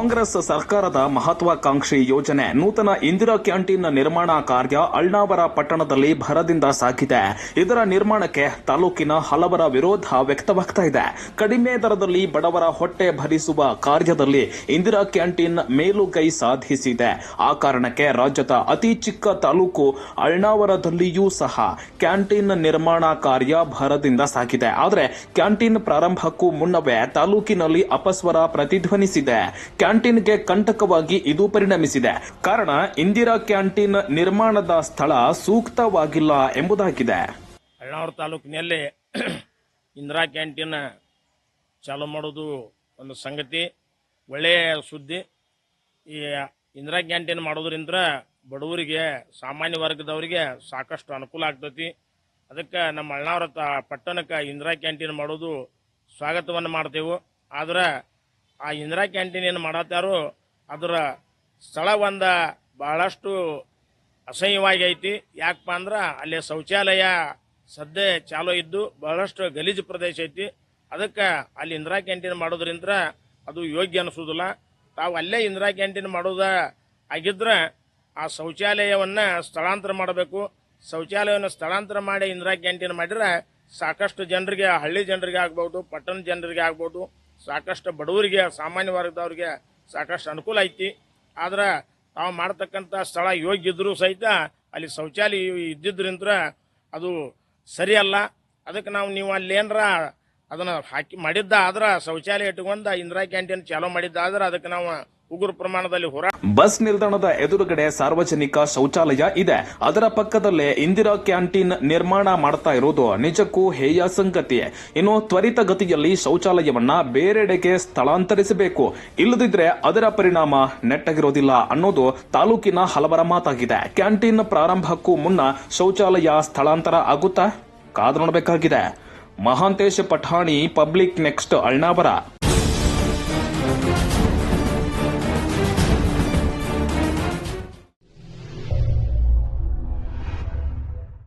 ಕಾಂಗ್ರೆಸ್ ಸರ್ಕಾರದ ಮಹತ್ವಾಕಾಂಕ್ಷಿ ಯೋಜನೆ ನೂತನ ಇಂದಿರಾ ಕ್ಯಾಂಟೀನ್ ನಿರ್ಮಾಣ ಕಾರ್ಯ ಅಳ್ನಾವರ ಪಟ್ಟಣದಲ್ಲಿ ಭರದಿಂದ ಸಾಗಿದೆ. ಇದರ ನಿರ್ಮಾಣಕ್ಕೆ ತಾಲೂಕಿನ ಹಲವರ ವಿರೋಧ ವ್ಯಕ್ತವಾಗ್ತಾ ಇದೆ. ಕಡಿಮೆ ದರದಲ್ಲಿ ಬಡವರ ಹೊಟ್ಟೆ ಭರಿಸುವ ಕಾರ್ಯದಲ್ಲಿ ಇಂದಿರಾ ಕ್ಯಾಂಟೀನ್ ಮೇಲುಗೈ ಸಾಧಿಸಿದೆ. ಆ ಕಾರಣಕ್ಕೆ ರಾಜ್ಯದ ಅತಿ ಚಿಕ್ಕ ತಾಲೂಕು ಅಳ್ನಾವರದಲ್ಲಿಯೂ ಸಹ ಕ್ಯಾಂಟೀನ್ ನಿರ್ಮಾಣ ಕಾರ್ಯ ಭರದಿಂದ ಸಾಗಿದೆ. ಆದರೆ ಕ್ಯಾಂಟೀನ್ ಪ್ರಾರಂಭಕ್ಕೂ ಮುನ್ನವೇ ತಾಲೂಕಿನಲ್ಲಿ ಅಪಸ್ವರ ಪ್ರತಿಧ್ವನಿಸಿದೆ. ಕ್ಯಾಂಟೀನ್ಗೆ ಕಂಟಕವಾಗಿ ಇದು ಪರಿಣಮಿಸಿದೆ. ಕಾರಣ, ಇಂದಿರಾ ಕ್ಯಾಂಟೀನ್ ನಿರ್ಮಾಣದ ಸ್ಥಳ ಸೂಕ್ತವಾಗಿಲ್ಲ ಎಂಬುದಾಗಿದೆ. ಅಳ್ನಾವರ ತಾಲೂಕಿನಲ್ಲಿ ಇಂದಿರಾ ಕ್ಯಾಂಟೀನ್ ಚಾಲು ಮಾಡೋದು ಒಂದು ಸಂಗತಿ, ಒಳ್ಳೆಯ ಸುದ್ದಿ. ಈ ಇಂದಿರಾ ಕ್ಯಾಂಟೀನ್ ಮಾಡೋದ್ರಿಂದ ಬಡವರಿಗೆ, ಸಾಮಾನ್ಯ ವರ್ಗದವರಿಗೆ ಸಾಕಷ್ಟು ಅನುಕೂಲ ಆಗ್ತೈತಿ. ಅದಕ್ಕೆ ನಮ್ಮ ಅಳ್ನಾವರ ತಾ ಪಟ್ಟಣಕ್ಕೆ ಇಂದಿರಾ ಕ್ಯಾಂಟೀನ್ ಮಾಡೋದು ಸ್ವಾಗತವನ್ನು ಮಾಡ್ತೇವೆ. ಆದ್ರೆ ಆ ಇಂದಿರಾ ಕ್ಯಾಂಟೀನ್ ಏನು ಮಾಡತ್ತಾರೋ ಅದರ ಸ್ಥಳ ಒಂದು ಬಹಳಷ್ಟು ಅಸಹ್ಯವಾಗಿ ಐತಿ. ಯಾಕಪ್ಪ ಅಂದ್ರೆ ಅಲ್ಲಿ ಶೌಚಾಲಯ ಸದ್ಯ ಚಾಲೋ ಇದ್ದು ಬಹಳಷ್ಟು ಗಲೀಜು ಪ್ರದೇಶ ಐತಿ. ಅದಕ್ಕೆ ಅಲ್ಲಿ ಇಂದಿರಾ ಕ್ಯಾಂಟೀನ್ ಮಾಡೋದ್ರಿಂದ ಅದು ಯೋಗ್ಯ ಅನಿಸೋದಿಲ್ಲ. ತಾವು ಅಲ್ಲೇ ಇಂದಿರಾ ಕ್ಯಾಂಟೀನ್ ಮಾಡೋದ ಆಗಿದ್ರೆ ಆ ಶೌಚಾಲಯವನ್ನ ಸ್ಥಳಾಂತರ ಮಾಡಬೇಕು. ಶೌಚಾಲಯವನ್ನು ಸ್ಥಳಾಂತರ ಮಾಡಿ ಇಂದಿರಾ ಕ್ಯಾಂಟೀನ್ ಮಾಡಿದ್ರೆ ಸಾಕಷ್ಟು ಜನರಿಗೆ, ಹಳ್ಳಿ ಜನರಿಗೆ ಆಗ್ಬೋದು ಪಟ್ಟಣ ಜನರಿಗೆ ಆಗ್ಬೋದು ಸಾಕಷ್ಟು ಬಡವರಿಗೆ, ಸಾಮಾನ್ಯ ವರ್ಗದವ್ರಿಗೆ ಸಾಕಷ್ಟು ಅನುಕೂಲ ಐತಿ. ಆದ್ರೆ ತಾವು ಮಾಡ್ತಕ್ಕಂಥ ಸ್ಥಳ ಯೋಗ್ಯ ಇದ್ರೂ ಸಹಿತ ಅಲ್ಲಿ ಶೌಚಾಲಯ ಇದ್ದಿದ್ರಿಂದ ಅದು ಸರಿಯಲ್ಲ. ಅದಕ್ಕೆ ನಾವು ನೀವು ಅಲ್ಲಿ ಏನರ ಅದನ್ನ ಹಾಕಿ ಮಾಡಿದ್ದ ಆದ್ರೆ ಶೌಚಾಲಯ ಇಟ್ಕೊಂಡು ಇಂದಿರಾ ಕ್ಯಾಂಟೀನ್ ಚಾಲೋ ಮಾಡಿದ್ದ ಆದ್ರೆ ಅದಕ್ಕೆ ನಾವು ಉಗುರು ಪ್ರಮಾಣದಲ್ಲಿ ಹೊರ ಬಸ್ ನಿಲ್ದಾಣದ ಎದುರುಗಡೆ ಸಾರ್ವಜನಿಕ ಶೌಚಾಲಯ ಇದೆ. ಅದರ ಪಕ್ಕದಲ್ಲೇ ಇಂದಿರಾ ಕ್ಯಾಂಟೀನ್ ನಿರ್ಮಾಣ ಮಾಡ್ತಾ ಇರೋದು ನಿಜಕ್ಕೂ ಹೇಯ ಸಂಗತಿ. ಇನ್ನು ತ್ವರಿತಗತಿಯಲ್ಲಿ ಶೌಚಾಲಯವನ್ನ ಬೇರೆಡೆಗೆ ಸ್ಥಳಾಂತರಿಸಬೇಕು. ಇಲ್ಲದಿದ್ರೆ ಅದರ ಪರಿಣಾಮ ನೆಟ್ಟಗಿರೋದಿಲ್ಲ ಅನ್ನೋದು ತಾಲೂಕಿನ ಹಲವರ ಮಾತಾಗಿದೆ. ಕ್ಯಾಂಟೀನ್ ಪ್ರಾರಂಭಕ್ಕೂ ಮುನ್ನ ಶೌಚಾಲಯ ಸ್ಥಳಾಂತರ ಆಗುತ್ತಾ? ಕಾದು ನೋಡಬೇಕಾಗಿದೆ. Mahantesh Pathani public next Alnavar.